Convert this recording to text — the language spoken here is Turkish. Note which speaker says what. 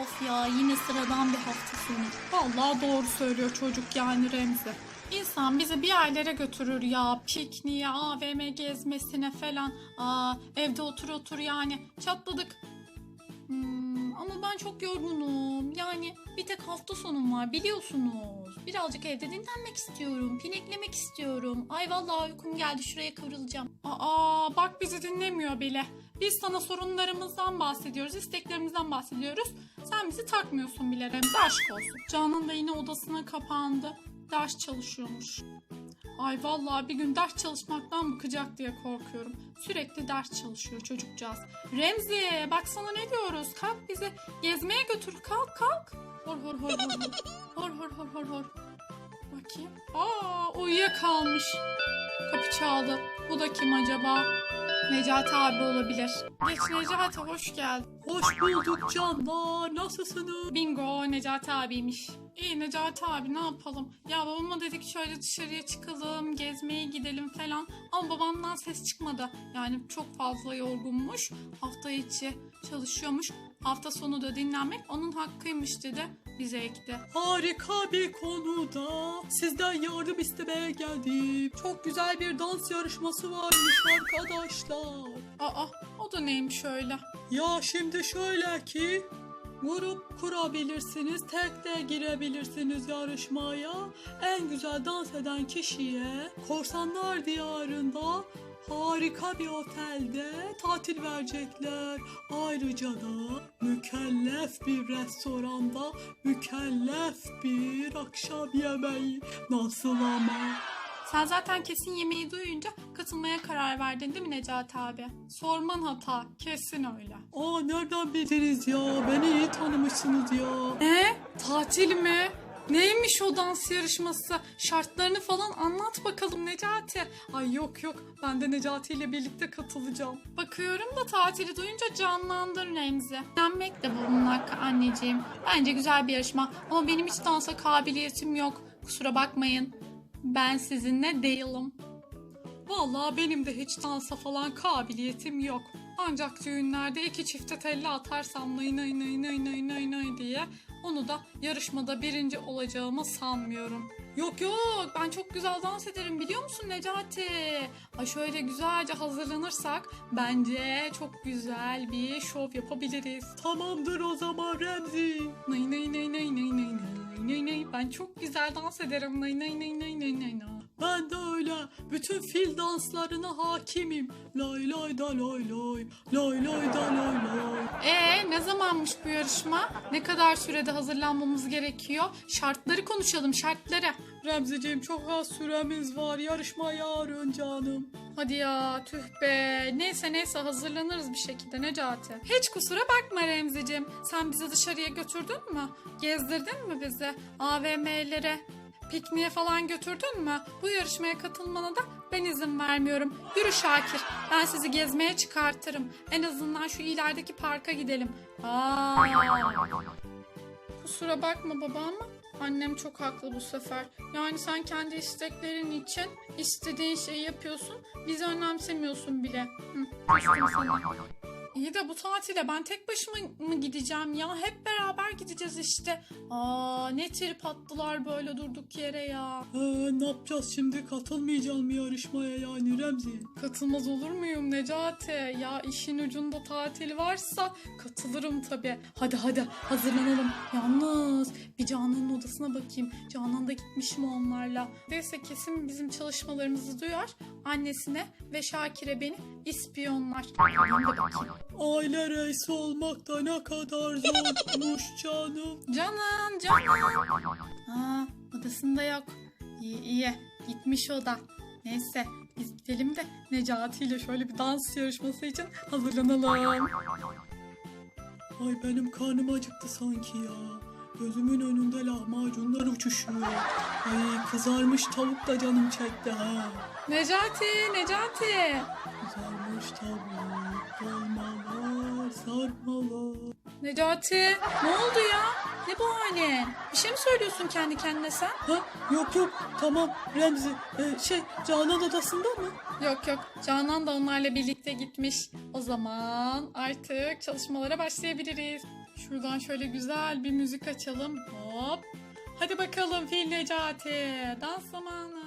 Speaker 1: Of ya yine sıradan bir hafta sonu.
Speaker 2: Vallahi doğru söylüyor çocuk yani Remzi. İnsan bizi bir yerlere götürür ya. Pikniğe, AVM gezmesine falan. Aa, evde otur otur yani. Çatladık. Hmm, ama ben çok yorgunum. Yani bir tek hafta sonum var biliyorsunuz. Birazcık evde dinlenmek istiyorum. Pineklemek istiyorum. Ay vallahi uykum geldi şuraya kıvrılacağım. Aa bak bizi dinlemiyor bile. Biz sana sorunlarımızdan bahsediyoruz, isteklerimizden bahsediyoruz. Sen bizi takmıyorsun bile Remzi aşk olsun. Canan da yine odasına kapandı. Ders çalışıyormuş. Ay vallahi bir gün ders çalışmaktan bıkacak diye korkuyorum. Sürekli ders çalışıyor çocukcağız. Remzi baksana ne diyoruz? Kalk bizi gezmeye götür. Kalk kalk. Hor hor hor hor. Hor hor hor hor hor. Bakayım. Aa uyuyakalmış. Kapı çaldı. Bu da kim acaba? Necati abi olabilir. Geç Necati hoş geldin. Hoş bulduk canlar. Nasılsınız? Bingo Necati abiymiş. İyi Necati abi ne yapalım? Ya babama dedik şöyle dışarıya çıkalım, gezmeye gidelim falan. Ama babamdan ses çıkmadı. Yani çok fazla yorgunmuş. Hafta içi çalışıyormuş. Hafta sonu da dinlenmek onun hakkıymış dedi. Bize ekti. Harika bir konuda sizden yardım istemeye geldim. Çok güzel bir dans yarışması varmış arkadaşlar. Aa o da neymiş öyle? Ya şimdi şöyle ki Grup kurabilirsiniz, tek de girebilirsiniz yarışmaya. En güzel dans eden kişiye Korsanlar Diyarı'nda harika bir otelde tatil verecekler. Ayrıca da mükellef bir restoranda mükellef bir akşam yemeği. Nasıl ama? Sen zaten kesin yemeği duyunca katılmaya karar verdin değil mi Necati abi? Sorman hata. Kesin öyle. Aa nereden bildiniz ya? Beni iyi tanımışsınız ya. Ne? Tatil mi? Neymiş o dans yarışması? Şartlarını falan anlat bakalım Necati. Ay yok yok ben de Necati ile birlikte katılacağım. Bakıyorum da tatili duyunca canlandın Remzi. Denmek de bunun hakkı anneciğim. Bence güzel bir yarışma ama benim hiç dansa kabiliyetim yok. Kusura bakmayın. Ben sizinle değilim. Vallahi benim de hiç dansa falan kabiliyetim yok. Ancak düğünlerde iki çifte telli atarsam nıy nıy nıy nıy nıy nıy nıy diye onu da yarışmada birinci olacağımı sanmıyorum. Yok yok ben çok güzel dans ederim biliyor musun Necati? Ay şöyle güzelce hazırlanırsak bence çok güzel bir şov yapabiliriz. Tamamdır o zaman Remzi. Nıy nıy nıy nıy nıy nıy nıy nıy nıy. Ben çok güzel dans ederim. Nıy nıy nıy nıy nıy nıy nıy. Ben de öyle. Bütün fil danslarına hakimim. Lay lay da lay lay. Lay lay da lay lay. Ee ne zamanmış bu yarışma? Ne kadar sürede hazırlanmamız gerekiyor? Şartları konuşalım şartları. Remziciğim çok az süremiz var. Yarışma yarın canım. Hadi ya tüh be. Neyse neyse hazırlanırız bir şekilde Necati. Hiç kusura bakma Remziciğim. Sen bizi dışarıya götürdün mü? Gezdirdin mi bizi? AVM'lere, pikniğe falan götürdün mü? Bu yarışmaya katılmana da ben izin vermiyorum. Yürü Şakir. Ben sizi gezmeye çıkartırım. En azından şu ilerideki parka gidelim. Aa. Kusura bakma baba ama annem çok haklı bu sefer. Yani sen kendi isteklerin için istediğin şeyi yapıyorsun. Bizi önemsemiyorsun bile. Hı. İyi de bu tatile ben tek başıma mı gideceğim ya? Hep beraber gideceğiz işte. Aa ne trip attılar böyle durduk yere ya. ne yapacağız şimdi? Katılmayacağım mı yarışmaya yani Remzi? Katılmaz olur muyum Necati? Ya işin ucunda tatil varsa katılırım tabii. Hadi hadi hazırlanalım. Yalnız bir Canan'ın odasına bakayım. Canan da gitmiş mi onlarla? Neyse kesin bizim çalışmalarımızı duyar. Annesine ve Şakir'e beni ispiyonlar. Ben de bakayım. Aile reisi olmak da ne kadar zormuş canım. Canan, Canan. Aa, odasında yok. İyi iyi, gitmiş o da. Neyse, biz gidelim de Necati ile şöyle bir dans yarışması için hazırlanalım. Ay benim karnım acıktı sanki ya. Gözümün önünde lahmacunlar uçuşuyor. Ay kızarmış tavuk da canım çekti ha. Necati, Necati. Kızarmış tavuk, dolmalar, sarmalar. Necati, ne oldu ya? Ne bu halin? Bir şey mi söylüyorsun kendi kendine sen? Ha, yok yok, tamam Remzi. Ee, şey, Canan odasında mı? Yok yok, Canan da onlarla birlikte gitmiş. O zaman artık çalışmalara başlayabiliriz. Şuradan şöyle güzel bir müzik açalım. Hop. Hadi bakalım Fil Necati. Dans zamanı.